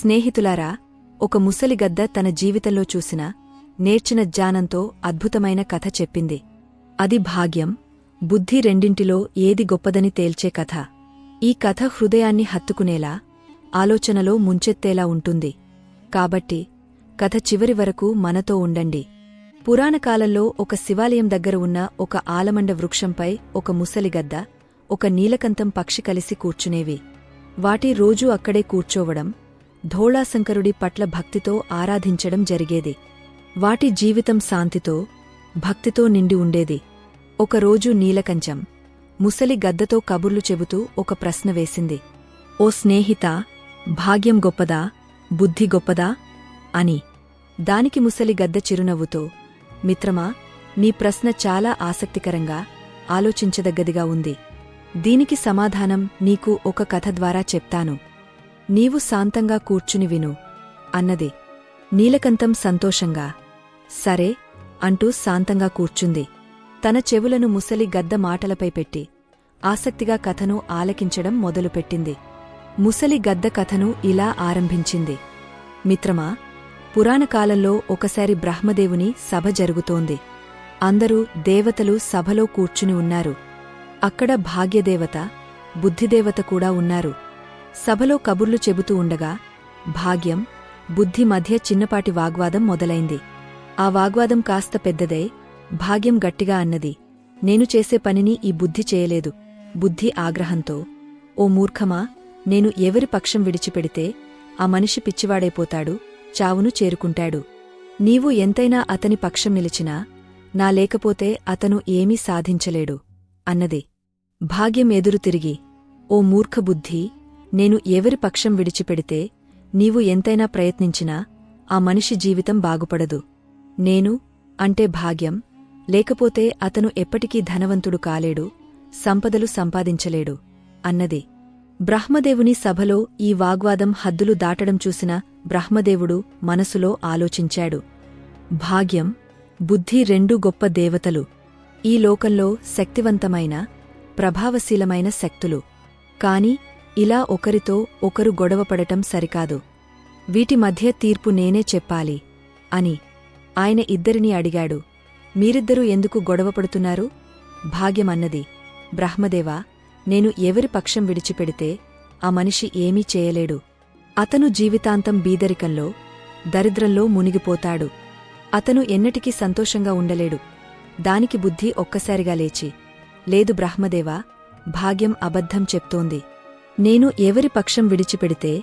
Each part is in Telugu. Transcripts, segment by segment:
స్నేహితులారా ఒక ముసలిగద్ద తన జీవితంలో చూసిన నేర్చిన జ్ఞానంతో అద్భుతమైన కథ చెప్పింది. అది భాగ్యం బుద్ధి రెండింటిలో ఏది గొప్పదని తేల్చే కథ. ఈ కథ హృదయాన్ని హత్తుకునేలా ఆలోచనలో ముంచెత్తేలా ఉంటుంది. కాబట్టి కథ చివరి వరకు మనతో ఉండండి. పురాణకాలంలో ఒక శివాలయం దగ్గర ఉన్న ఒక ఆలమండ వృక్షంపై ఒక ముసలిగద్ద ఒక నీలకంతం పక్షి కలిసి కూర్చునేవి. వాటి రోజూ అక్కడే కూర్చోవడం ధోళాశంకరుడి పట్ల భక్తితో ఆరాధించడం జరిగేది. వాటి జీవితం శాంతితో భక్తితో నిండి ఉండేది. ఒకరోజు నీలకంచం ముసలి గద్దతో కబుర్లు చెబుతూ ఒక ప్రశ్న వేసింది. ఓ స్నేహిత భాగ్యం గొప్పదా బుద్ధి గొప్పదా? అని. దానికి ముసలి గద్ద చిరునవ్వుతో మిత్రమా నీ ప్రశ్న చాలా ఆసక్తికరంగా ఆలోచించదగ్గదిగా ఉంది. దీనికి సమాధానం నీకు ఒక కథ ద్వారా చెప్తాను. నీవు శాంతంగా కూర్చుని విను. అన్నది. నీలకంతం సంతోషంగా. సరే అంటూ శాంతంగా కూర్చుంది. తన చెవులను ముసలి గద్ద మాటలపై పెట్టి ఆసక్తిగా కథను ఆలకించడం మొదలుపెట్టింది. ముసలి గద్ద కథను ఇలా ఆరంభించింది. మిత్రమా పురాణకాలంలో ఒకసారి బ్రహ్మదేవుని సభ జరుగుతోంది. అందరూ దేవతలు సభలో కూర్చుని ఉన్నారు. అక్కడ భాగ్యదేవత బుద్ధిదేవత కూడా ఉన్నారు. సభలో కబుర్లు చెబుతూ ఉండగా భాగ్యం బుద్ధి మధ్య చిన్నపాటి వాగ్వాదం మొదలైంది. ఆ వాగ్వాదం కాస్త పెద్దదై భాగ్యం గట్టిగా అన్నది. నేను చేసే పనిని ఈ బుద్ధి చేయలేదు. బుద్ధి ఆగ్రహంతో ఓ మూర్ఖమా నేను ఎవరి పక్షం విడిచిపెడితే ఆ మనిషి పిచ్చివాడైపోతాడు చావును చేరుకుంటాడు. నీవు ఎంతైనా అతని పక్షం నిలిచినా నా లేకపోతే అతను ఏమీ సాధించలేడు అన్నది. భాగ్యం ఎదురు తిరిగి ఓ మూర్ఖబుద్ధి నేను ఎవరి పక్షం విడిచిపెడితే నీవు ఎంతైనా ప్రయత్నించినా ఆ మనిషి జీవితం బాగుపడదు. నేను అంటే భాగ్యం లేకపోతే అతను ఎప్పటికీ ధనవంతుడు కాలేడు సంపదలు సంపాదించలేడు అన్నది. బ్రహ్మదేవుని సభలో ఈ వాగ్వాదం హద్దులు దాటడం చూసిన బ్రహ్మదేవుడు మనసులో ఆలోచించాడు. భాగ్యం బుద్ధి రెండు గొప్ప దేవతలు. ఈ లోకంలో శక్తివంతమైన ప్రభావశీలమైన శక్తులు. కాని ఇలా ఒకరితో ఒకరు గొడవపడటం సరికాదు. వీటి మధ్య తీర్పు నేనే చెప్పాలి అని ఆయన ఇద్దరినీ అడిగాడు. మీరిద్దరూ ఎందుకు గొడవపడుతున్నారు భాగ్యమన్నది బ్రహ్మదేవా నేను ఎవరి పక్షం విడిచిపెడితే ఆ మనిషి ఏమీ చేయలేడు. అతను జీవితాంతం బీదరికంలో దరిద్రంలో మునిగిపోతాడు. అతను ఎన్నటికీ సంతోషంగా ఉండలేడు. దానికి బుద్ధి ఒక్కసారిగా లేచి లేదు బ్రహ్మదేవా భాగ్యం అబద్ధం చెప్తోంది. నేను ఎవరి పక్షం విడిచిపెడితే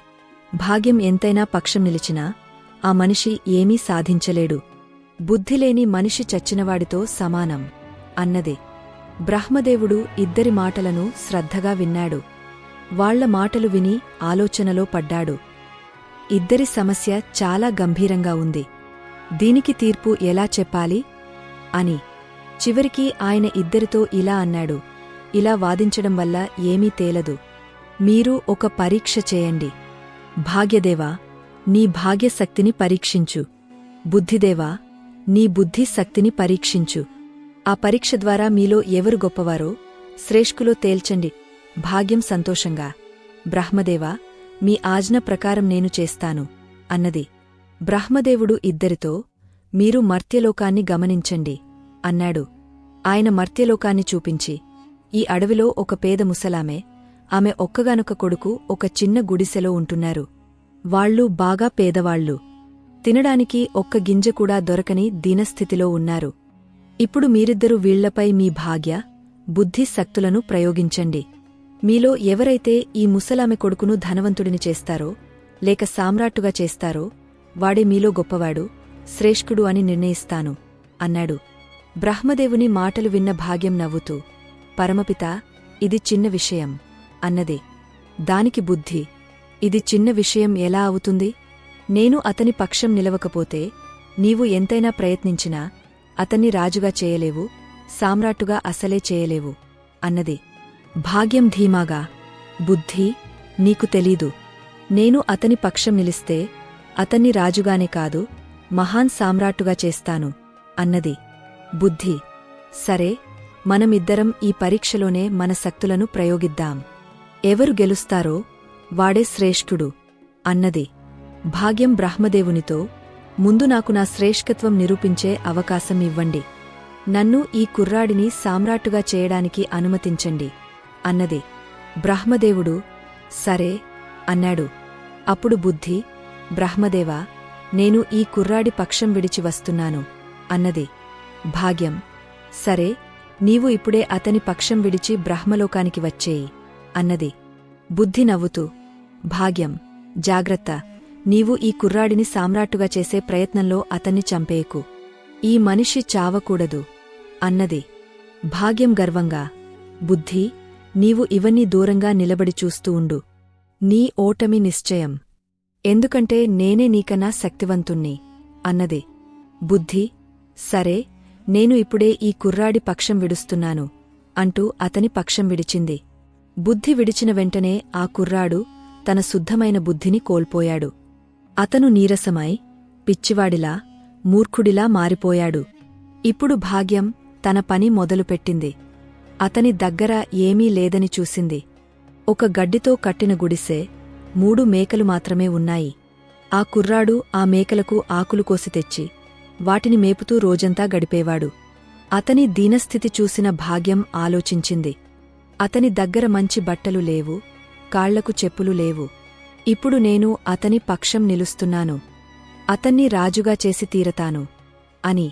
భాగ్యం ఎంతైనా పక్షం నిలిచినా ఆ మనిషి ఏమీ సాధించలేడు. బుద్ధిలేని మనిషి చచ్చినవాడితో సమానం అన్నది. బ్రహ్మదేవుడు ఇద్దరి మాటలను శ్రద్ధగా విన్నాడు. వాళ్ళ మాటలు విని ఆలోచనలో పడ్డాడు. ఇద్దరి సమస్య చాలా గంభీరంగా ఉంది. దీనికి తీర్పు ఎలా చెప్పాలి? అని. చివరికి ఆయన ఇద్దరితో ఇలా అన్నాడు. ఇలా వాదించడం వల్ల ఏమీ తేలదు. మీరు ఒక పరీక్ష చేయండి. భాగ్యదేవా నీ భాగ్యశక్తిని పరీక్షించు. బుద్ధిదేవా నీ బుద్ధి శక్తిని పరీక్షించు. ఆ పరీక్ష ద్వారా మీలో ఎవరు గొప్పవారో శ్రేష్కులో తేల్చండి. భాగ్యం సంతోషంగా. బ్రహ్మదేవా మీ ఆజ్ఞ ప్రకారం నేను చేస్తాను. అన్నది. బ్రహ్మదేవుడు ఇద్దరితో మీరు మర్త్యలోకాన్ని గమనించండి. అన్నాడు. ఆయన మర్త్యలోకాన్ని చూపించి ఈ అడవిలో ఒక పేద ముసలామె ఆమె ఒక్కగానొక కొడుకు ఒక చిన్న గుడిసెలో ఉంటున్నారు. వాళ్ళు బాగా పేదవాళ్ళు తినడానికి ఒక్క గింజ కూడా దొరకని దీనస్థితిలో ఉన్నారు. ఇప్పుడు మీరిద్దరూ వీళ్ళపై మీ భాగ్య బుద్ధి శక్తులను ప్రయోగించండి. మీలో ఎవరైతే ఈ ముసలామె కొడుకును ధనవంతుడిని చేస్తారో లేక సామ్రాట్టుగా చేస్తారో వాడే మీలో గొప్పవాడు శ్రేష్ఠుడు అని నిర్ణయిస్తాను అన్నాడు. బ్రహ్మదేవుని మాటలు విన్న భాగ్యం నవ్వుతూ పరమపిత ఇది చిన్న విషయం. అన్నది. దానికి బుద్ధి. ఇది చిన్న విషయం ఎలా అవుతుంది? నేను అతని పక్షం నిలవకపోతే నీవు ఎంతైనా ప్రయత్నించినా అతన్ని రాజుగా చేయలేవు సామ్రాట్టుగా అసలే చేయలేవు అన్నది. భాగ్యం ధీమాగా. బుద్ధి నీకు తెలీదు. నేను అతని పక్షం నిలిస్తే అతన్ని రాజుగానే కాదు మహాన్ సామ్రాట్టుగా చేస్తాను అన్నది. బుద్ధి. సరే మనమిద్దరం ఈ పరీక్షలోనే మన శక్తులను ప్రయోగిద్దాం. ఎవరు గెలుస్తారో వాడే శ్రేష్ఠుడు అన్నది. భాగ్యం బ్రహ్మదేవునితో ముందు నాకు నా శ్రేష్ఠత్వం నిరూపించే అవకాశం ఇవ్వండి. నన్ను ఈ కుర్రాడిని సామ్రాట్టుగా చేయడానికి అనుమతించండి అన్నది. బ్రహ్మదేవుడు సరే అన్నాడు. అప్పుడు బుద్ధి బ్రహ్మదేవా నేను ఈ కుర్రాడి పక్షం విడిచి వస్తున్నాను అన్నది. భాగ్యం సరే నీవు ఇప్పుడే అతని పక్షం విడిచి బ్రహ్మలోకానికి వచ్చేయి. అన్నది. బుద్ధి నవ్వుతూ భాగ్యం జాగ్రత్త. నీవు ఈ కుర్రాడిని సామ్రాట్టుగా చేసే ప్రయత్నంలో అతన్ని చంపేయకు. ఈ మనిషి చావకూడదు. అన్నది. భాగ్యం గర్వంగా. బుద్ధి నీవు ఇవన్నీ దూరంగా నిలబడి చూస్తూ ఉండు. నీ ఓటమి నిశ్చయం. ఎందుకంటే నేనే నీకన్నా శక్తివంతుణ్ణి. అన్నది. బుద్ధి సరే నేను ఇప్పుడే ఈ కుర్రాడి పక్షం విడుస్తున్నాను అంటూ అతని పక్షం విడిచింది. బుద్ధి విడిచిన వెంటనే ఆ కుర్రాడు తన శుద్ధమైన బుద్ధిని కోల్పోయాడు. అతను నీరసమై పిచ్చివాడిలా మూర్ఖుడిలా మారిపోయాడు. ఇప్పుడు భాగ్యం తన పని మొదలుపెట్టింది. అతని దగ్గర ఏమీ లేదని చూసింది. ఒక గడ్డితో కట్టిన గుడిసె మూడు మేకలు మాత్రమే ఉన్నాయి. ఆ కుర్రాడు ఆ మేకలకు ఆకులు కోసి తెచ్చి వాటిని మేపుతూ రోజంతా గడిపేవాడు. అతని దీనస్థితి చూసిన భాగ్యం ఆలోచించింది. అతని దగ్గర మంచి బట్టలు లేవు కాళ్ళకు చెప్పులు లేవు. ఇప్పుడు నేను అతని పక్షం నిలుస్తున్నాను. అతన్ని రాజుగా చేసి తీరతాను అని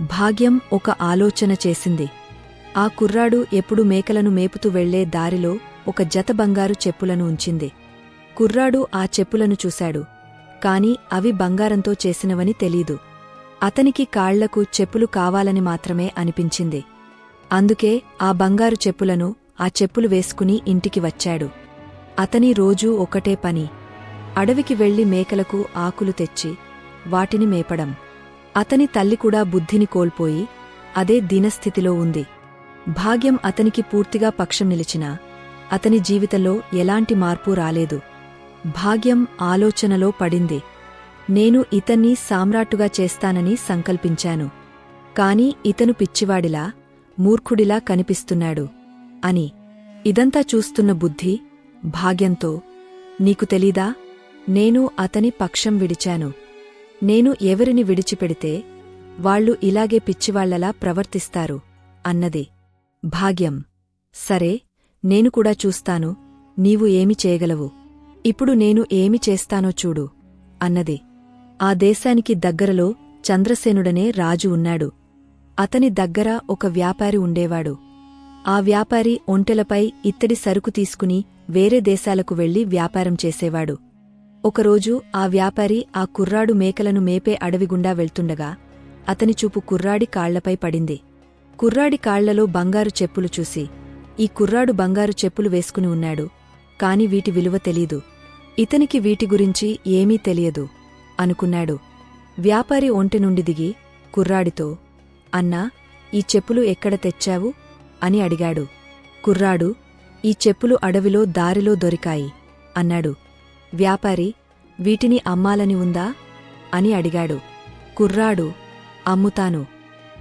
భాగ్యం ఒక ఆలోచన చేసింది. ఆ కుర్రాడు ఎప్పుడు మేకలను మేపుతూ వెళ్ళే దారిలో ఒక జత బంగారు చెప్పులను ఉంచింది. కుర్రాడు ఆ చెప్పులను చూశాడు కాని అవి బంగారంతో చేసినవని తెలీదు. అతనికి కాళ్ళకు చెప్పులు కావాలని మాత్రమే అనిపించింది. అందుకే ఆ బంగారు చెప్పులను ఆ చెప్పులు వేసుకుని ఇంటికి వచ్చాడు. అతని రోజూ ఒకటే పని. అడవికి వెళ్ళి మేకలకు ఆకులు తెచ్చి వాటిని మేపడం. అతని తల్లి కూడా బుద్ధిని కోల్పోయి అదే దీనస్థితిలో ఉంది. భాగ్యం అతనికి పూర్తిగా పక్షం నిలిచినా అతని జీవితంలో ఎలాంటి మార్పు రాలేదు. భాగ్యం ఆలోచనలో పడింది. నేను ఇతన్ని సామ్రాట్టుగా చేస్తానని సంకల్పించాను. కాని ఇతను పిచ్చివాడిలా మూర్ఖుడిలా కనిపిస్తున్నాడు. అని ఇదంతా చూస్తున్న బుద్ధి భాగ్యంతో నీకు తెలీదా? నేను అతని పక్షం విడిచాను. నేను ఎవరిని విడిచిపెడితే వాళ్ళు ఇలాగే పిచ్చివాళ్ళలా ప్రవర్తిస్తారు అన్నది. భాగ్యం. సరే నేను కూడా చూస్తాను నీవు ఏమి చేయగలవు. ఇప్పుడు నేను ఏమి చేస్తానో చూడు అన్నది. ఆ దేశానికి దగ్గరలో చంద్రసేనుడనే రాజు ఉన్నాడు. అతని దగ్గర ఒక వ్యాపారి ఉండేవాడు. ఆ వ్యాపారి ఒంటెలపై ఇత్తడి సరుకు తీసుకుని వేరే దేశాలకు వెళ్ళి వ్యాపారం చేసేవాడు. ఒకరోజు ఆ వ్యాపారి ఆ కుర్రాడు మేకలను మేపే అడవిగుండా వెళ్తుండగా అతని చూపు కుర్రాడి కాళ్ళపై పడింది. కుర్రాడి కాళ్ళలో బంగారు చెప్పులు చూసి ఈ కుర్రాడు బంగారు చెప్పులు వేసుకుని ఉన్నాడు కాని వీటి విలువ తెలీదు. ఇతనికి వీటి గురించి ఏమీ తెలియదు అనుకున్నాడు. వ్యాపారి ఒంటె నుండి దిగి కుర్రాడితో అన్నా ఈ చెప్పులు ఎక్కడ తెచ్చావు? అని అడిగాడు. కుర్రాడు ఈ చెప్పులు అడవిలో దారిలో దొరికాయి అన్నాడు. వ్యాపారి వీటిని అమ్మాలని ఉందా? అని అడిగాడు. కుర్రాడు అమ్ముతాను.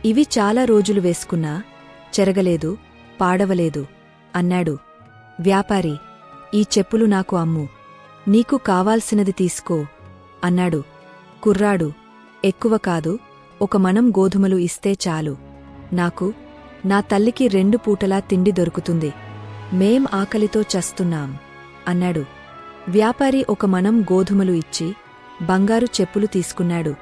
ఇవి చాలా రోజులు వేసుకున్నా చెరగలేదు పాడవలేదు అన్నాడు. వ్యాపారి ఈ చెప్పులు నాకు అమ్ము నీకు కావాల్సినది తీసుకో అన్నాడు. కుర్రాడు ఎక్కువ కాదు ఒక మనం గోధుమలు ఇస్తే చాలు నాకు నా తల్లికి రెండు పూటలా తిండి దొరుకుతుంది. మేం ఆకలితో చస్తున్నాం అన్నాడు. వ్యాపారి ఒక మనం గోధుమలు ఇచ్చి బంగారు చెప్పులు తీసుకున్నాడు.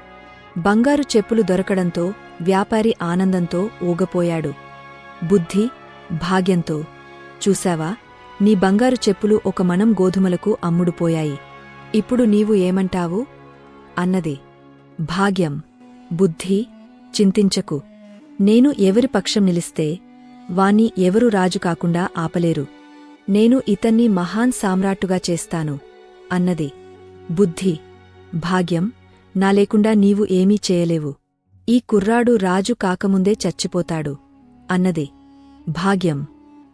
బంగారు చెప్పులు దొరకడంతో వ్యాపారి ఆనందంతో ఊగపోయాడు. బుద్ధి భాగ్యంతో చూశావా? నీ బంగారు చెప్పులు ఒక మనం గోధుమలకు అమ్ముడుపోయాయి. ఇప్పుడు నీవు ఏమంటావు? అన్నది. భాగ్యం బుద్ధి చింతించకు. నేను ఎవరి పక్షం నిలిస్తే వాణ్ణి ఎవరు రాజు కాకుండా ఆపలేరు. నేను ఇతన్ని మహాన్ సామ్రాట్టుగా చేస్తాను అన్నది. బుద్ధి భాగ్యం నా లేకుండా నీవు ఏమీ చేయలేవు. ఈ కుర్రాడు రాజు కాకముందే చచ్చిపోతాడు అన్నది. భాగ్యం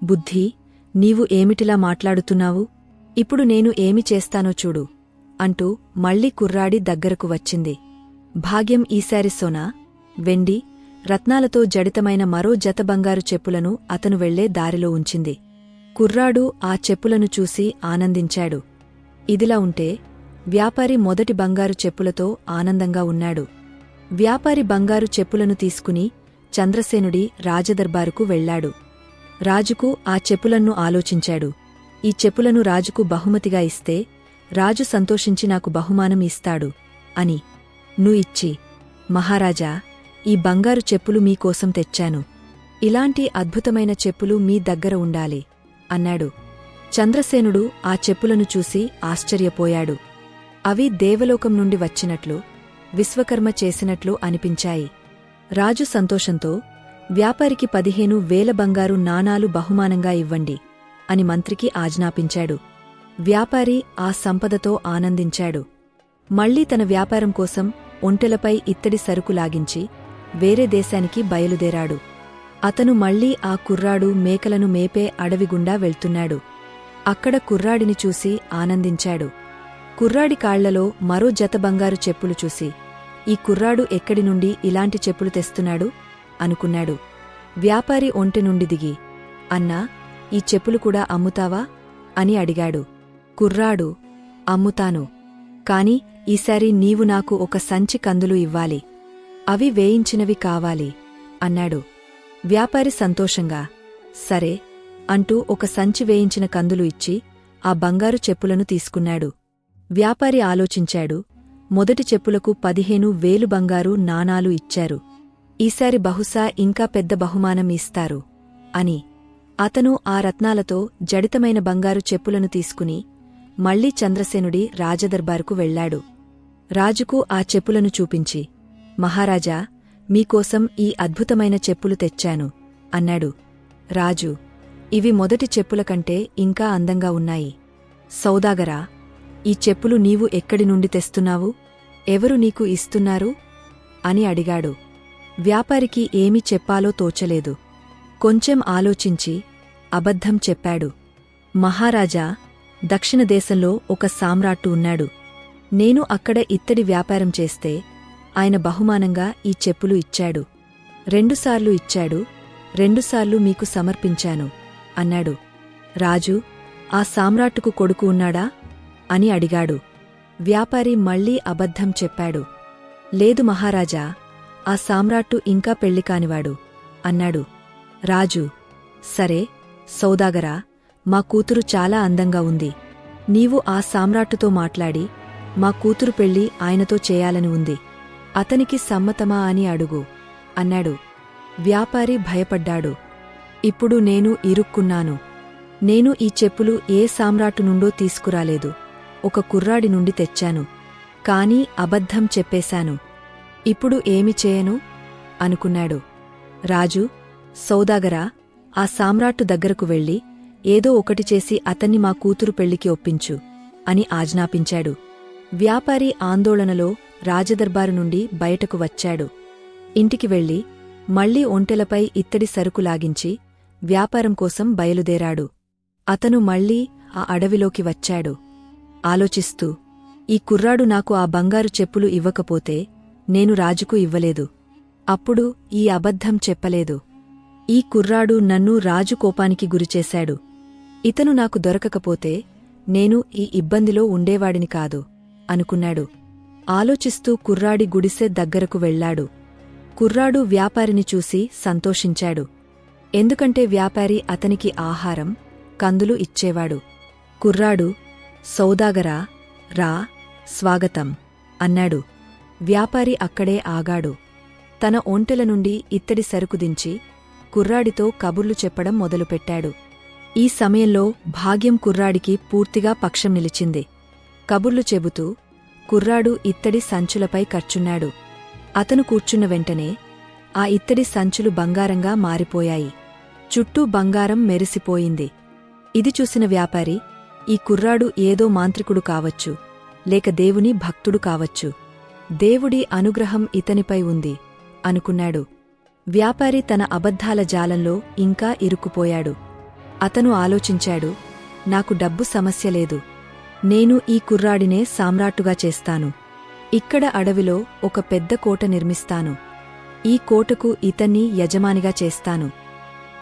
బుద్ధి నీవు ఏమిటిలా మాట్లాడుతున్నావు? ఇప్పుడు నేను ఏమి చేస్తానో చూడు అంటూ మళ్ళీ కుర్రాడి దగ్గరకు వచ్చింది. భాగ్యం ఈసారి సోనా వెండి రత్నాలతో జడితమైన మరో జత బంగారు చెప్పులను అతను వెళ్ళే దారిలో ఉంచింది. కుర్రాడు ఆ చెప్పులను చూసి ఆనందించాడు. ఇదిలా ఉంటే వ్యాపారి మొదటి బంగారు చెప్పులతో ఆనందంగా ఉన్నాడు. వ్యాపారి బంగారు చెప్పులను తీసుకుని చంద్రసేనుడి రాజదర్బారుకు వెళ్ళాడు. రాజుకు ఆ చెప్పులను ఆలోచించాడు. ఈ చెప్పులను రాజుకు బహుమతిగా ఇస్తే రాజు సంతోషించి నాకు బహుమానం ఇస్తాడు అని. ను ఇచ్చి మహారాజా ఈ బంగారు చెప్పులు మీకోసం తెచ్చాను. ఇలాంటి అద్భుతమైన చెప్పులు మీ దగ్గర ఉండాలి అన్నాడు. చంద్రసేనుడు ఆ చెప్పులను చూసి ఆశ్చర్యపోయాడు. అవి దేవలోకం నుండి వచ్చినట్లు విశ్వకర్మ చేసినట్లు అనిపించాయి. రాజు సంతోషంతో వ్యాపారికి పదిహేను వేల బంగారు నాణాలు బహుమానంగా ఇవ్వండి అని మంత్రికి ఆజ్ఞాపించాడు. వ్యాపారి ఆ సంపదతో ఆనందించాడు. మళ్ళీ తన వ్యాపారం కోసం ఒంటెలపై ఇత్తడి సరుకు లాగించి వేరే దేశానికి బయలుదేరాడు. అతను మళ్ళీ ఆ కుర్రాడు మేకలను మేపే అడవిగుండా వెళ్తున్నాడు. అక్కడ కుర్రాడిని చూసి ఆనందించాడు. కుర్రాడి కాళ్ళలో మరో జత బంగారు చెప్పులు చూసి ఈ కుర్రాడు ఎక్కడి నుండి ఇలాంటి చెప్పులు తెస్తున్నాడు? అనుకున్నాడు. వ్యాపారి ఒంటి నుండి దిగి అన్నా ఈ చెప్పులు కూడా అమ్ముతావా? అని అడిగాడు. కుర్రాడు అమ్ముతాను. కాని ఈసారి నీవు నాకు ఒక సంచి కందులు ఇవ్వాలి. అవి వేయించినవి కావాలి. అన్నాడు. వ్యాపారి సంతోషంగా సరే అంటూ ఒక సంచి వేయించిన కందులు ఇచ్చి ఆ బంగారు చెప్పులను తీసుకున్నాడు. వ్యాపారి ఆలోచించాడు. మొదటి చెప్పులకు పదిహేను వేలు బంగారు నాణాలు ఇచ్చారు. ఈసారి బహుశా ఇంకా పెద్ద బహుమానం ఇస్తారు అని. అతను ఆ రత్నాలతో జడితమైన బంగారు చెప్పులను తీసుకుని మళ్ళీ చంద్రసేనుడి రాజదర్బారుకు వెళ్ళాడు రాజుకు ఆ చెప్పులను చూపించి మహారాజా మీకోసం ఈ అద్భుతమైన చెప్పులు తెచ్చాను. అన్నాడు. రాజు ఇవి మొదటి చెప్పుల కంటే ఇంకా అందంగా ఉన్నాయి. సౌదాగరా ఈ చెప్పులు నీవు ఎక్కడి నుండి తెస్తున్నావు? ఎవరు నీకు ఇస్తున్నారు? అని అడిగాడు. వ్యాపారికి ఏమి చెప్పాలో తోచలేదు. కొంచెం ఆలోచించి అబద్ధం చెప్పాడు. మహారాజా దక్షిణ దేశంలో ఒక సామ్రాట్టు ఉన్నాడు. నేను అక్కడ ఇత్తడి వ్యాపారం చేస్తే ఆయన బహుమానంగా ఈ చెప్పులు ఇచ్చాడు. రెండుసార్లు ఇచ్చాడు రెండుసార్లు మీకు సమర్పించాను అన్నాడు. రాజు ఆ సామ్రాట్టుకు కొడుకు ఉన్నాడా? అని అడిగాడు. వ్యాపారి మళ్ళీ అబద్ధం చెప్పాడు. లేదు మహారాజా ఆ సామ్రాట్టు ఇంకా పెళ్ళికానివాడు అన్నాడు. రాజు సరే సౌదాగరా మా కూతురు చాలా అందంగా ఉంది. నీవు ఆ సామ్రాట్టుతో మాట్లాడి మా కూతురు పెళ్ళి ఆయనతో చేయాలని ఉంది. అతనికి సమ్మతమా అని అడుగు. అన్నాడు. వ్యాపారి భయపడ్డాడు. ఇప్పుడు నేను ఇరుక్కున్నాను. నేను ఈ చెప్పులు ఏ సామ్రాటు నుండో తీసుకురాలేదు. ఒక కుర్రాడి నుండి తెచ్చాను. కాని అబద్ధం చెప్పేశాను. ఇప్పుడు ఏమి చేయను? అనుకున్నాడు. రాజు సౌదాగరా ఆ సామ్రాట్టు దగ్గరకు వెళ్ళి ఏదో ఒకటి చేసి అతన్ని మా కూతురు పెళ్ళికి ఒప్పించు అని ఆజ్ఞాపించాడు. వ్యాపారి ఆందోళనలో రాజదర్బారు నుండి బయటకు వచ్చాడు. ఇంటికి వెళ్ళి మళ్ళీ ఒంటెలపై ఇత్తడి సరుకు లాగించి వ్యాపారం కోసం బయలుదేరాడు. అతను మళ్ళీ ఆ అడవిలోకి వచ్చాడు. ఆలోచిస్తూ ఈ కుర్రాడు నాకు ఆ బంగారు చెప్పులు ఇవ్వకపోతే నేను రాజుకు ఇవ్వలేదు. అప్పుడు ఈ అబద్ధం చెప్పలేదు. ఈ కుర్రాడు నన్ను రాజు కోపానికి గురిచేశాడు. ఇతను నాకు దొరకకపోతే నేను ఈ ఇబ్బందిలో ఉండేవాడిని కాదు. అనుకున్నాడు. ఆలోచిస్తూ కుర్రాడి గుడిసె దగ్గరకు వెళ్ళాడు కుర్రాడు వ్యాపారిని చూసి సంతోషించాడు. ఎందుకంటే వ్యాపారి అతనికి ఆహారం కందులు ఇచ్చేవాడు. కుర్రాడు సౌదాగరా రా స్వాగతం అన్నాడు. వ్యాపారి అక్కడే ఆగాడు. తన ఒంటెల నుండి ఇత్తడి సరుకు దించి కుర్రాడితో కబుర్లు చెప్పడం మొదలుపెట్టాడు. ఈ సమయంలో భాగ్యం కుర్రాడికి పూర్తిగా పక్షం నిలిచింది. కబుర్లు చెబుతూ కుర్రాడు ఇత్తడి సంచులపై ఖర్చున్నాడు. అతను కూర్చున్న వెంటనే ఆ ఇత్తడి సంచులు బంగారంగా మారిపోయాయి. చుట్టూ బంగారం మెరిసిపోయింది. ఇది చూసిన వ్యాపారి ఈ కుర్రాడు ఏదో మాంత్రికుడు కావచ్చు లేక దేవుని భక్తుడు కావచ్చు. దేవుడి అనుగ్రహం ఇతనిపై ఉంది అనుకున్నాడు. వ్యాపారి తన అబద్ధాల జాలంలో ఇంకా ఇరుక్కుపోయాడు. అతను ఆలోచించాడు నాకు డబ్బు సమస్య లేదు. నేను ఈ కుర్రాడినే సామ్రాట్టుగా చేస్తాను. ఇక్కడ అడవిలో ఒక పెద్ద కోట నిర్మిస్తాను. ఈ కోటకు ఇతన్ని యజమానిగా చేస్తాను.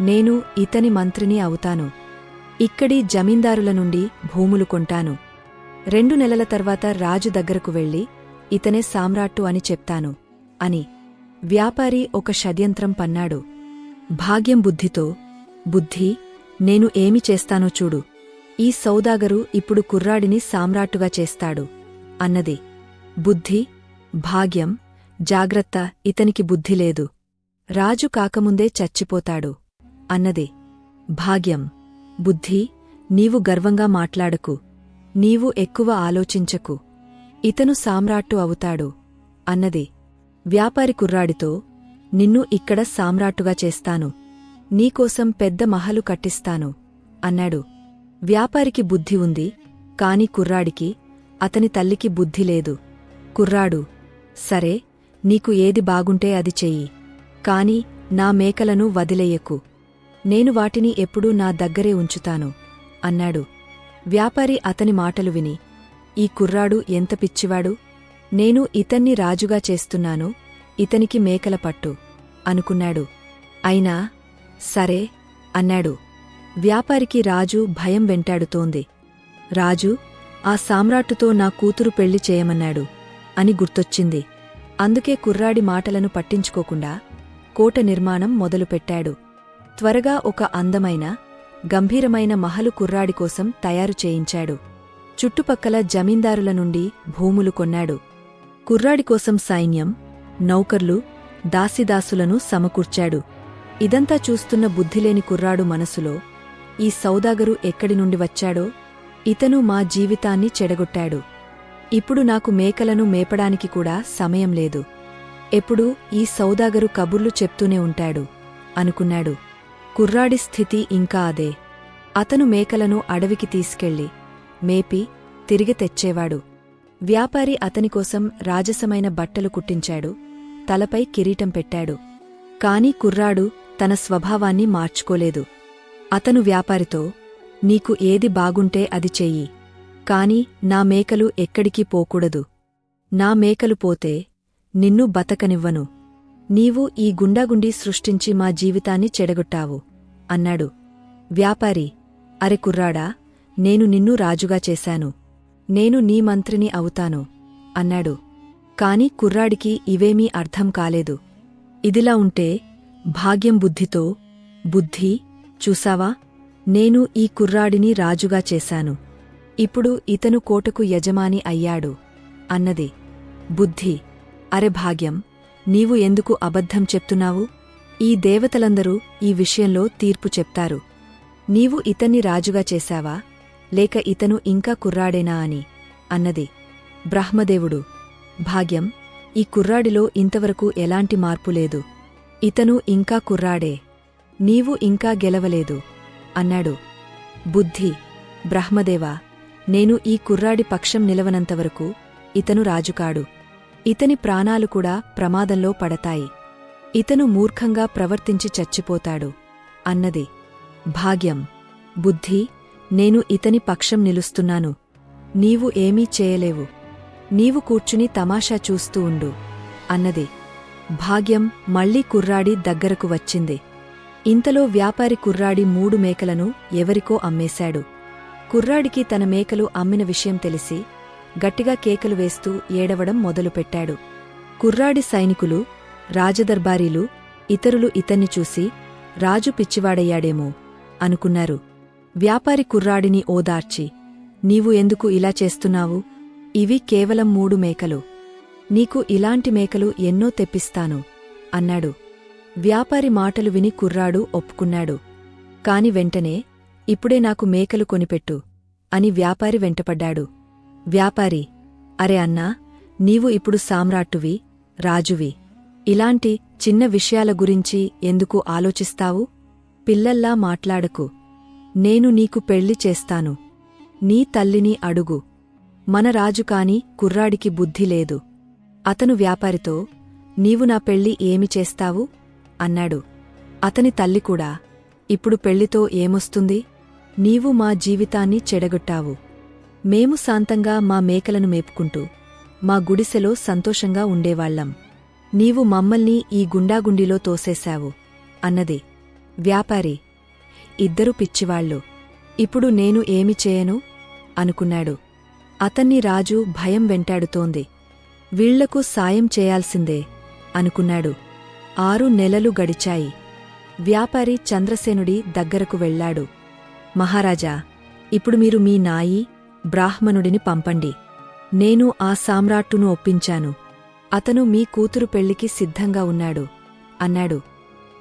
నేను ఇతని మంత్రిని అవుతాను. ఇక్కడి జమీందారుల నుండి భూములు కొంటాను. రెండు నెలల తర్వాత రాజు దగ్గరకు వెళ్ళి ఇతనే సామ్రాట్టు అని చెప్తాను అని. వ్యాపారి ఒక షడ్యంత్రం పన్నాడు. భాగ్యం బుద్ధితో బుద్ధి నేను ఏమి చేస్తానో చూడు. ఈ సౌదాగరు ఇప్పుడు కుర్రాడిని సామ్రాట్టుగా చేస్తాడు. అన్నది. బుద్ధి భాగ్యం జాగ్రత్త ఇతనికి బుద్ధి లేదు. రాజు కాకముందే చచ్చిపోతాడు. అన్నది. భాగ్యం. బుద్ధి నీవు గర్వంగా మాట్లాడకు. నీవు ఎక్కువ ఆలోచించకు. ఇతను సామ్రాట్టు అవుతాడు. అన్నది. వ్యాపారి కుర్రాడితో నిన్ను ఇక్కడ సామ్రాట్టుగా చేస్తాను. నీకోసం పెద్ద మహలు కట్టిస్తాను. అన్నాడు. వ్యాపారికి బుద్ధి ఉంది కాని కుర్రాడికి అతని తల్లికి బుద్ధి లేదు. కుర్రాడు సరే నీకు ఏది బాగుంటే అది చెయ్యి కాని నా మేకలను వదిలేయకు. నేను వాటిని ఎప్పుడూ నా దగ్గరే ఉంచుతాను అన్నాడు. వ్యాపారి అతని మాటలు విని ఈ కుర్రాడు ఎంత పిచ్చివాడు నేను ఇతన్ని రాజుగా చేస్తున్నాను ఇతనికి మేకల పట్టు అనుకున్నాడు. అయినా సరే అన్నాడు. వ్యాపారికి రాజు భయం వెంటాడుతోంది. రాజు ఆ సామ్రాట్టుతో నా కూతురు పెళ్ళి చేయమన్నాడు అని గుర్తొచ్చింది. అందుకే కుర్రాడి మాటలను పట్టించుకోకుండా కోట నిర్మాణం మొదలుపెట్టాడు. త్వరగా ఒక అందమైన గంభీరమైన మహలు కుర్రాడి కోసం తయారు చేయించాడు. చుట్టుపక్కల జమీందారుల నుండి భూములు కొన్నాడు. కుర్రాడి కోసం సైన్యం నౌకర్లు దాసిదాసులను సమకూర్చాడు. ఇదంతా చూస్తున్న బుద్ధిలేని కుర్రాడు మనసులో ఈ సౌదాగరు ఎక్కడి నుండి వచ్చాడో ఇతను మా జీవితాన్ని చెడగొట్టాడు. ఇప్పుడు నాకు మేకలను మేపడానికి కూడా సమయం లేదు. ఎప్పుడూ ఈ సౌదాగరు కబుర్లు చెప్తూనే ఉంటాడు అనుకున్నాడు. కుర్రాడి స్థితి ఇంకా అదే. అతను మేకలను అడవికి తీసుకెళ్ళి మేపి తిరిగి తెచ్చేవాడు. వ్యాపారి అతనికోసం రాజసమైన బట్టలు కుట్టించాడు తలపై కిరీటం పెట్టాడు. కాని కుర్రాడు తన స్వభావాన్ని మార్చుకోలేదు. అతను వ్యాపారితో నీకు ఏది బాగుంటే అది చెయ్యి. కాని నా మేకలు ఎక్కడికి పోకూడదు. నా మేకలు పోతే నిన్ను బతకనివ్వను. నీవు ఈ గుండాగుండీ సృష్టించి మా జీవితాన్ని చెడగొట్టావు అన్నాడు. వ్యాపారి అరె కుర్రాడా నేను నిన్ను రాజుగా చేశాను. నేను నీ మంత్రిని అవుతాను అన్నాడు. కాని కుర్రాడికి ఇవేమీ అర్థం కాలేదు. ఇదిలా ఉంటే భాగ్యం బుద్ధితో బుద్ధి చూసావా? నేను ఈ కుర్రాడిని రాజుగా చేశాను. ఇప్పుడు ఇతను కోటకు యజమాని అయ్యాడు. అన్నది. బుద్ధి. అరె భాగ్యం నీవు ఎందుకు అబద్ధం చెప్తున్నావు? ఈ దేవతలందరూ ఈ విషయంలో తీర్పు చెప్తారు. నీవు ఇతన్ని రాజుగా చేశావా? లేక ఇతను ఇంకా కుర్రాడేనా అని? అన్నది. బ్రహ్మదేవుడు. భాగ్యం ఈ కుర్రాడిలో ఇంతవరకు ఎలాంటి మార్పు లేదు. ఇతను ఇంకా కుర్రాడే. నీవు ఇంకా గెలవలేదు. అన్నాడు. బుద్ధి బ్రహ్మదేవా నేను ఈ కుర్రాడి పక్షం నిలవనంతవరకు ఇతను రాజుకాడు. ఇతని ప్రాణాలు కూడా ప్రమాదంలో పడతాయి. ఇతను మూర్ఖంగా ప్రవర్తించి చచ్చిపోతాడు. అన్నది. భాగ్యం. బుద్ధి నేను ఇతని పక్షం నిలుస్తున్నాను. నీవు ఏమీ చేయలేవు. నీవు కూర్చుని తమాషా చూస్తూ ఉండు. అన్నది. భాగ్యం మళ్ళీ కుర్రాడి దగ్గరకు వచ్చింది. ఇంతలో వ్యాపారి కుర్రాడి మూడు మేకలను ఎవరికో అమ్మేశాడు. కుర్రాడికి తన మేకలు అమ్మిన విషయం తెలిసి గట్టిగా కేకలు వేస్తూ ఏడవడం మొదలుపెట్టాడు. కుర్రాడి సైనికులు రాజదర్బారీలు ఇతరులు ఇతన్ని చూసి రాజు పిచ్చివాడయ్యాడేమో అనుకున్నారు. వ్యాపారి కుర్రాడిని ఓదార్చి నీవు ఎందుకు ఇలా చేస్తున్నావు? ఇవి కేవలం మూడు మేకలు. నీకు ఇలాంటి మేకలు ఎన్నో తెప్పిస్తాను అన్నాడు. వ్యాపారి మాటలు విని కుర్రాడు ఒప్పుకున్నాడు. కాని వెంటనే ఇప్పుడే నాకు మేకలు కొనిపెట్టు అని వ్యాపారి వెంటపడ్డాడు. వ్యాపారి అరే అన్నా నీవు ఇప్పుడు సామ్రాట్టువి రాజువి. ఇలాంటి చిన్న విషయాల గురించి ఎందుకు ఆలోచిస్తావు? పిల్లల్లా మాట్లాడకు. నేను నీకు పెళ్ళి చేస్తాను. నీ తల్లిని అడుగు. మన రాజు కాని కుర్రాడికి బుద్ధి లేదు. అతను వ్యాపారితో నీవు నా పెళ్ళి ఏమి చేస్తావు? అన్నాడు. అతని తల్లి కూడా ఇప్పుడు పెళ్ళితో ఏమొస్తుంది? నీవు మా జీవితాన్ని చెడగొట్టావు. మేము శాంతంగా మా మేకలను మేపుకుంటూ మా గుడిసెలో సంతోషంగా ఉండేవాళ్ళం నీవు మమ్మల్ని ఈ గుండాగుండిలో తోసేశావు అన్నది. వ్యాపారి ఇద్దరు పిచ్చివాళ్ళు ఇప్పుడు నేను ఏమి చేయను? అనుకున్నాడు. అతన్ని రాజు భయం వెంటాడుతోంది. వీళ్ళకు సాయం చేయాల్సిందే అనుకున్నాడు. ఆరు నెలలు గడిచాయి. వ్యాపారి చంద్రసేనుడి దగ్గరకు వెళ్ళాడు. మహారాజా ఇప్పుడు మీరు మీ నాయి బ్రాహ్మణుడిని పంపండి. నేను ఆ సామ్రాట్టును ఒప్పించాను. అతను మీ కూతురు పెళ్ళికి సిద్ధంగా ఉన్నాడు అన్నాడు.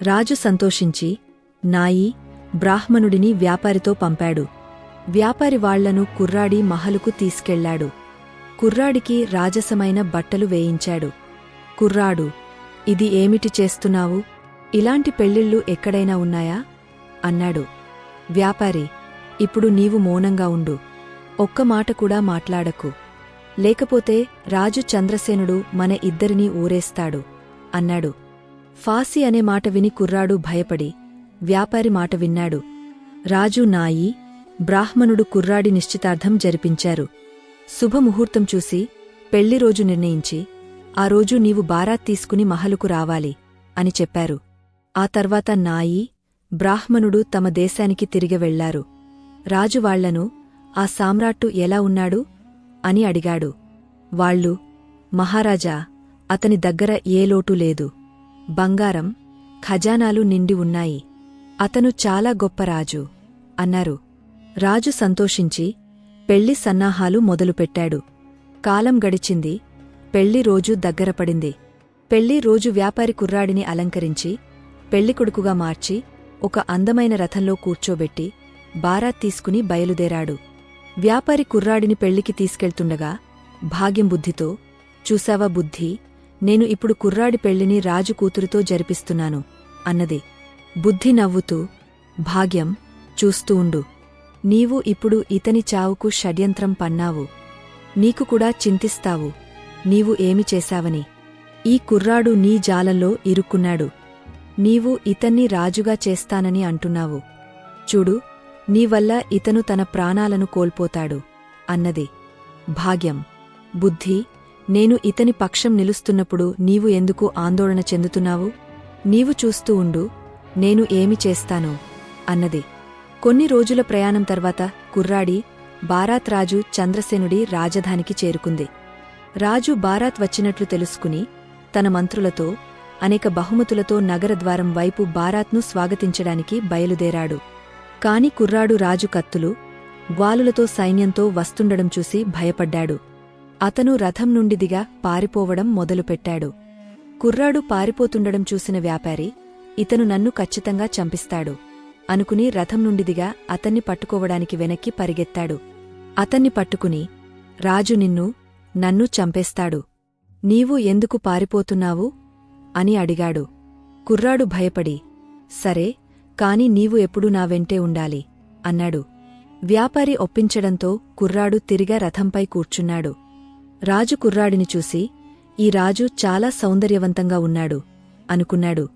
రాజు సంతోషించి నాయి బ్రాహ్మణుడిని వ్యాపారితో పంపాడు. వ్యాపారి వాళ్ళను కుర్రాడి మహలుకు తీసుకెళ్ళాడు. కుర్రాడికి రాజసమైన బట్టలు వేయించాడు. కుర్రాడు ఇది ఏమిటి చేస్తున్నావు? ఇలాంటి పెళ్ళిళ్ళు ఎక్కడైనా ఉన్నాయా? అన్నాడు. వ్యాపారి ఇప్పుడు నీవు మౌనంగా ఉండు. ఒక్క మాట కూడా మాట్లాడకు. లేకపోతే రాజు చంద్రసేనుడు మన ఇద్దరినీ ఊరేస్తాడు అన్నాడు. ఫాసి అనే మాట విని కుర్రాడు భయపడి వ్యాపారి మాట విన్నాడు. రాజు నాయి బ్రాహ్మణుడు కుర్రాడి నిశ్చితార్థం జరిపించారు. శుభముహూర్తం చూసి పెళ్ళి రోజు నిర్ణయించి ఆ రోజు నీవు బారాత్ తీసుకుని మహలుకు రావాలి అని చెప్పారు. ఆ తర్వాత నాయి బ్రాహ్మణుడు తమ దేశానికి తిరిగి వెళ్ళారు రాజు వాళ్ళను ఆ సామ్రాట్టు ఎలా ఉన్నాడు? అని అడిగాడు. వాళ్ళు మహారాజా అతని దగ్గర ఏ లోటు లేదు. బంగారం ఖజానాలు నిండి ఉన్నాయి. అతను చాలా గొప్ప రాజు అన్నారు. రాజు సంతోషించి పెళ్ళి సన్నాహాలు మొదలుపెట్టాడు. కాలం గడిచింది పెళ్ళి రోజు దగ్గరపడింది పెళ్ళి రోజు వ్యాపారి కుర్రాడిని అలంకరించి పెళ్ళికొడుకుగా మార్చి ఒక అందమైన రథంలో కూర్చోబెట్టి బారాత్ తీసుకుని బయలుదేరాడు. వ్యాపారి కుర్రాడిని పెళ్ళికి తీసుకెళ్తుండగా భాగ్యం బుద్ధితో చూసావా బుద్ధి నేను ఇప్పుడు కుర్రాడి పెళ్ళిని రాజు కూతురుతో జరిపిస్తున్నాను అన్నది. బుద్ధి నవ్వుతూ భాగ్యం చూస్తూ ఉండు. నీవు ఇప్పుడు ఇతని చావుకు షడ్యంత్రం పన్నావు. నీకు కూడా చింతిస్తావు. నీవు ఏమి చేశావని. ఈ కుర్రాడు నీ జాలంలో ఇరుక్కున్నాడు. నీవు ఇతన్ని రాజుగా చేస్తానని అంటున్నావు. చూడు నీవల్ల ఇతను తన ప్రాణాలను కోల్పోతాడు అన్నది. భాగ్యం. బుద్ధి నేను ఇతని పక్షం నిలుస్తున్నప్పుడు నీవు ఎందుకు ఆందోళన చెందుతున్నావు? నీవు చూస్తూ ఉండు నేను ఏమి చేస్తాను అన్నది. కొన్ని రోజుల ప్రయాణం తర్వాత కుర్రాడి బారాత్ రాజు చంద్రసేనుడి రాజధానికి చేరుకుంది. రాజు బారాత్ వచ్చినట్లు తెలుసుకుని తన మంత్రులతో అనేక బహుమతులతో నగరద్వారం వైపు బారాత్ను స్వాగతించడానికి బయలుదేరాడు. కాని కుర్రాడు రాజు కత్తులు గ్వాలులతో సైన్యంతో వస్తుండడం చూసి భయపడ్డాడు. అతను రథం నుండిదిగా పారిపోవడం మొదలుపెట్టాడు. కుర్రాడు పారిపోతుండడం చూసిన వ్యాపారి ఇతను నన్ను ఖచ్చితంగా చంపిస్తాడు అనుకుని రథం నుండిదిగా అతన్ని పట్టుకోవడానికి వెనక్కి పరిగెత్తాడు. అతన్ని పట్టుకుని రాజు నిన్ను నన్ను చంపేస్తాడు. నీవు ఎందుకు పారిపోతున్నావు? అని అడిగాడు. కుర్రాడు భయపడి సరే కాని నీవు ఎప్పుడూ నా వెంటే ఉండాలి? అన్నాడు. వ్యాపారి ఒప్పించడంతో కుర్రాడు తిరిగా రథంపై కూర్చున్నాడు. రాజు కుర్రాడిని చూసి ఈ రాజు చాలా సౌందర్యవంతంగా ఉన్నాడు అనుకున్నాడు.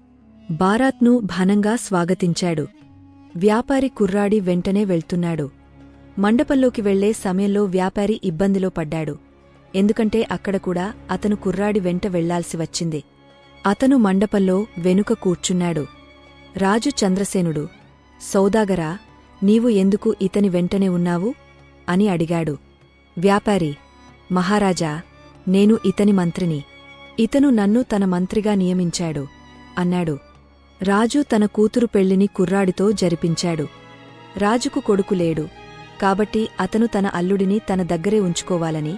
బారాత్ను ఘనంగా స్వాగతించాడు. వ్యాపారి కుర్రాడి వెంటనే వెళ్తున్నాడు. మండపంలోకి వెళ్ళే సమయంలో వ్యాపారి ఇబ్బందిలో పడ్డాడు. ఎందుకంటే అక్కడ కూడా అతను కుర్రాడి వెంట వెళ్ళాల్సి వచ్చింది. అతను మండపంలో వెనుక కూర్చున్నాడు. రాజు చంద్రసేనుడు సౌదాగరా నీవు ఎందుకు ఇతని వెంటనే ఉన్నావు? అని అడిగాడు. వ్యాపారి మహారాజా నేను ఇతని మంత్రిని. ఇతను నన్ను తన మంత్రిగా నియమించాడు అన్నాడు. రాజు తన కూతురు పెళ్ళిని కుర్రాడితో జరిపించాడు. రాజుకు కొడుకు లేడు. కాబట్టి అతను తన అల్లుడిని తన దగ్గరే ఉంచుకోవాలని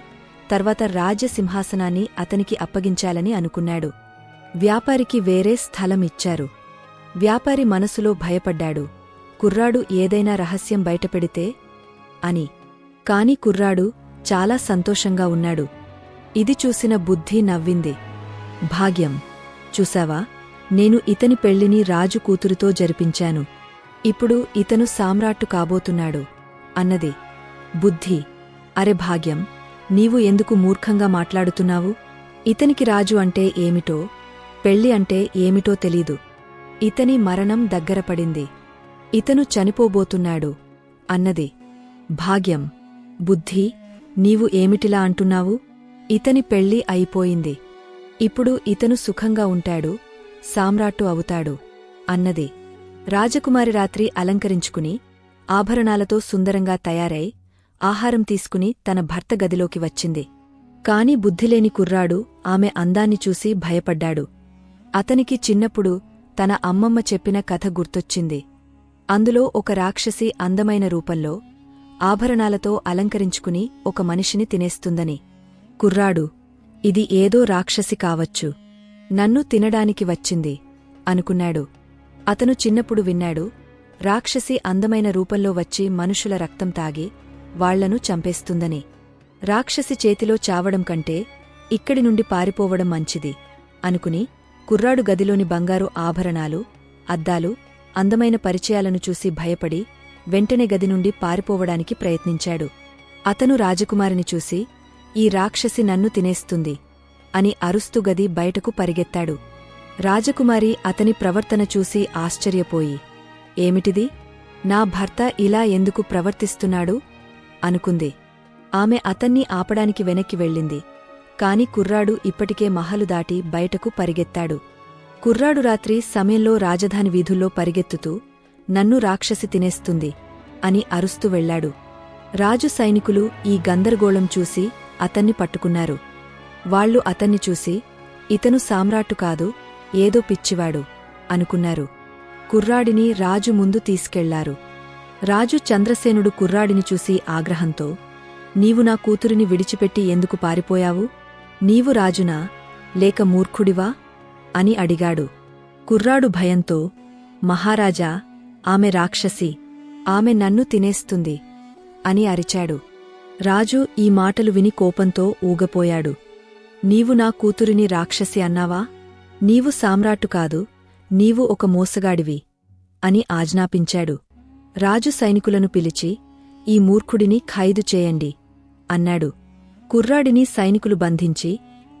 తర్వాత రాజ్యసింహాసనాన్ని అతనికి అప్పగించాలని అనుకున్నాడు. వ్యాపారికి వేరే స్థలం ఇచ్చారు వ్యాపారి మనసులో భయపడ్డాడు. కుర్రాడు ఏదైనా రహస్యం బయటపెడితే? అని. కాని కుర్రాడు చాలా సంతోషంగా ఉన్నాడు. ఇది చూసిన బుద్ధి నవ్వింది. భాగ్యం. చూశావా? నేను ఇతని పెళ్ళిని రాజు కూతురుతో జరిపించాను. ఇప్పుడు ఇతను సామ్రాట్టు కాబోతున్నాడు. అన్నది. బుద్ధి. అరె భాగ్యం. నీవు ఎందుకు మూర్ఖంగా మాట్లాడుతున్నావు? ఇతనికి రాజు అంటే ఏమిటో పెళ్ళి అంటే ఏమిటో తెలీదు. ఇతని మరణం దగ్గరపడింది ఇతను చనిపోబోతున్నాడు అన్నది. భాగ్యం. బుద్ధి. నీవు ఏమిటిలా అంటున్నావు? ఇతని పెళ్ళి అయిపోయింది. ఇప్పుడు ఇతను సుఖంగా ఉంటాడు సామ్రాట్టు అవుతాడు అన్నది. రాజకుమారి రాత్రి అలంకరించుకుని ఆభరణాలతో సుందరంగా తయారై ఆహారం తీసుకుని తన భర్త గదిలోకి వచ్చింది. కాని బుద్ధిలేని కుర్రాడు ఆమె అందాన్ని చూసి భయపడ్డాడు. అతనికి చిన్నప్పుడు తన అమ్మమ్మ చెప్పిన కథ గుర్తొచ్చింది. అందులో ఒక రాక్షసి అందమైన రూపంలో ఆభరణాలతో అలంకరించుకుని ఒక మనిషిని తినేస్తుందని. కుర్రాడు ఇది ఏదో రాక్షసి కావచ్చు. నన్ను తినడానికి వచ్చింది అనుకున్నాడు. అతను చిన్నప్పుడు విన్నాడు రాక్షసి అందమైన రూపంలో వచ్చి మనుషుల రక్తం తాగి వాళ్ళను చంపేస్తుందని. రాక్షసి చేతిలో చావడం కంటే ఇక్కడి నుండి పారిపోవడం మంచిది అనుకుని కుర్రాడు గదిలోని బంగారు ఆభరణాలు అద్దాలు అందమైన పరిచయాలను చూసి భయపడి వెంటనే గది నుండి పారిపోవడానికి ప్రయత్నించాడు. అతను రాజకుమారిని చూసి ఈ రాక్షసి నన్ను తినేస్తుంది అని అరుస్తూ గది బయటకు పరిగెత్తాడు. రాజకుమారి అతని ప్రవర్తన చూసి ఆశ్చర్యపోయి ఏమిటిది? నా భర్త ఇలా ఎందుకు ప్రవర్తిస్తున్నాడు? అనుకుంది. ఆమె అతన్ని ఆపడానికి వెనక్కి వెళ్ళింది. కాని కుర్రాడు ఇప్పటికే మహలు దాటి బయటకు పరిగెత్తాడు. కుర్రాడు రాత్రి సమయంలో రాజధాని వీధుల్లో పరిగెత్తుతూ నన్ను రాక్షసి తినేస్తుంది అని అరుస్తూ వెళ్ళాడు రాజు సైనికులు ఈ గందరగోళం చూసి అతన్ని పట్టుకున్నారు. వాళ్ళు అతన్ని చూసి ఇతను సామ్రాట్టు కాదు ఏదో పిచ్చివాడు అనుకున్నారు. కుర్రాడిని రాజు ముందు తీసుకెళ్ళారు. రాజు చంద్రసేనుడు కుర్రాడిని చూసి ఆగ్రహంతో నీవు నా కూతురిని విడిచిపెట్టి ఎందుకు పారిపోయావు? నీవు రాజునా? లేక మూర్ఖుడివా? అని అడిగాడు. కుర్రాడు భయంతో మహారాజా ఆమె రాక్షసి ఆమె నన్ను తినేస్తుంది అని అరిచాడు. రాజు ఈ మాటలు విని కోపంతో ఊగపోయాడు. నీవు నా కూతురిని రాక్షసి అన్నావా? నీవు సామ్రాట్టు కాదు నీవు ఒక మోసగాడివి అని ఆజ్ఞాపించాడు. రాజు సైనికులను పిలిచి ఈ మూర్ఖుడిని ఖైదు చేయండి అన్నాడు. కుర్రాడిని సైనికులు బంధించి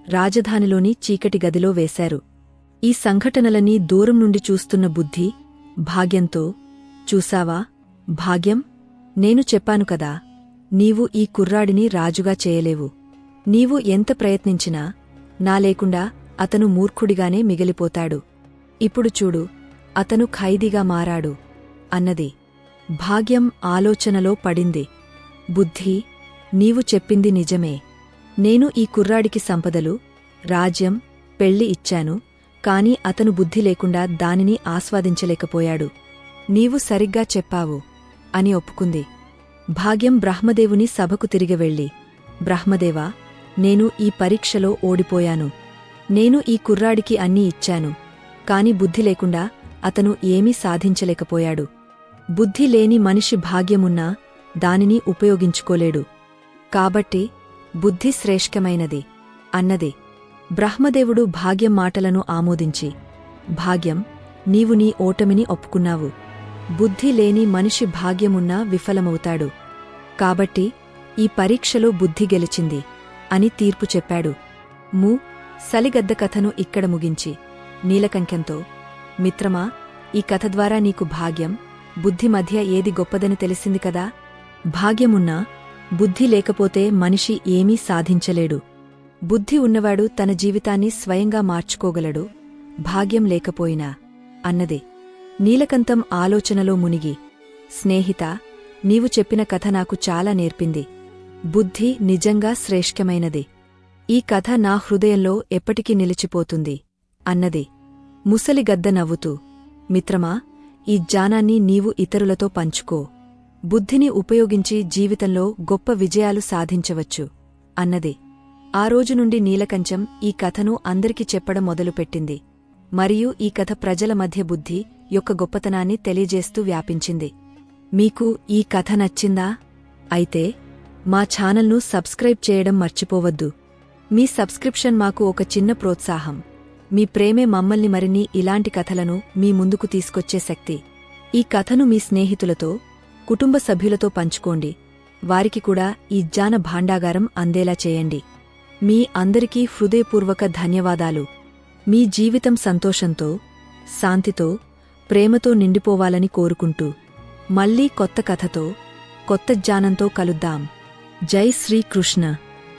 రాజధానిలోని చీకటి గదిలో వేశారు. ఈ సంఘటనలన్నీ దూరం నుండి చూస్తున్న బుద్ధి భాగ్యంతో చూసావా భాగ్యం నేను చెప్పాను కదా నీవు ఈ కుర్రాడిని రాజుగా చేయలేవు. నీవు ఎంత ప్రయత్నించినా నా లేకుండా అతను మూర్ఖుడిగానే మిగిలిపోతాడు. ఇప్పుడు చూడు అతను ఖైదీగా మారాడు అన్నది. భాగ్యం ఆలోచనలో పడింది. బుద్ధి నీవు చెప్పింది నిజమే. నేను ఈ కుర్రాడికి సంపదలు రాజ్యం పెళ్ళి ఇచ్చాను కాని అతను బుద్ధి లేకుండా దానిని ఆస్వాదించలేకపోయాడు. నీవు సరిగ్గా చెప్పావు అని ఒప్పుకుంది. భాగ్యం బ్రహ్మదేవుని సభకు తిరిగి వెళ్ళి బ్రహ్మదేవా నేను ఈ పరీక్షలో ఓడిపోయాను. నేను ఈ కుర్రాడికి అన్నీ ఇచ్చాను కాని బుద్ధి లేకుండా అతను ఏమీ సాధించలేకపోయాడు. బుద్ధి లేని మనిషి భాగ్యమున్నా దానిని ఉపయోగించుకోలేడు. కాబట్టి బుద్ధి శ్రేష్ఠమైనది. అన్నది బ్రహ్మదేవుడు భాగ్యం మాటలను ఆమోదించి భాగ్యం నీవు నీ ఓటమిని ఒప్పుకున్నావు. బుద్ధి లేని మనిషి భాగ్యమున్నా విఫలమవుతాడు. కాబట్టి ఈ పరీక్షలో బుద్ధి గెలిచింది అని తీర్పు చెప్పాడు. ము సలిగద్ద కథను ఇక్కడ ముగించి నీలకంకెంతో మిత్రమా ఈ కథ ద్వారా నీకు భాగ్యం బుద్ధి మధ్య ఏది గొప్పదని తెలిసింది కదా? భాగ్యమున్నా బుద్ధి లేకపోతే మనిషి ఏమీ సాధించలేడు. బుద్ధి ఉన్నవాడు తన జీవితాన్ని స్వయంగా మార్చుకోగలడు. భాగ్యం లేకపోయినా అన్నది. నీలకంతం ఆలోచనలో మునిగి స్నేహిత నీవు చెప్పిన కథ నాకు చాలా నేర్పింది. బుద్ధి నిజంగా శ్రేష్ఠమైనది. ఈ కథ నా హృదయంలో ఎప్పటికీ నిలిచిపోతుంది అన్నది. ముసలిగద్ద నవ్వుతూ మిత్రమా ఈ జ్ఞానాన్ని నీవు ఇతరులతో పంచుకో. బుద్ధిని ఉపయోగించి జీవితంలో గొప్ప విజయాలు సాధించవచ్చు. అన్నది. ఆ రోజు నుండి నీలకంచం ఈ కథను అందరికి చెప్పడం మొదలుపెట్టింది. మరియు ఈ కథ ప్రజల మధ్య బుద్ధి యొక్క గొప్పతనాన్ని తెలియజేస్తూ వ్యాపించింది. మీకు ఈ కథ నచ్చిందా? అయితే మా ఛానల్ను సబ్స్క్రైబ్ చేయడం మర్చిపోవద్దు. మీ సబ్స్క్రిప్షన్ మాకు ఒక చిన్న ప్రోత్సాహం. మీ ప్రేమే మమ్మల్ని మరిన్ని ఇలాంటి కథలను మీ ముందుకు తీసుకొచ్చే శక్తి. ఈ కథను మీ స్నేహితులతో కుటుంబ సభ్యులతో పంచుకోండి. వారికి కూడా ఈ జాన భాండాగారం అందేలా చేయండి. మీ అందరికీ హృదయపూర్వక ధన్యవాదాలు. మీ జీవితం సంతోషంతో శాంతితో ప్రేమతో నిండిపోవాలని కోరుకుంటూ మళ్ళీ కొత్త కథతో కొత్త జ్ఞానంతో కలుద్దాం. జై శ్రీకృష్ణ.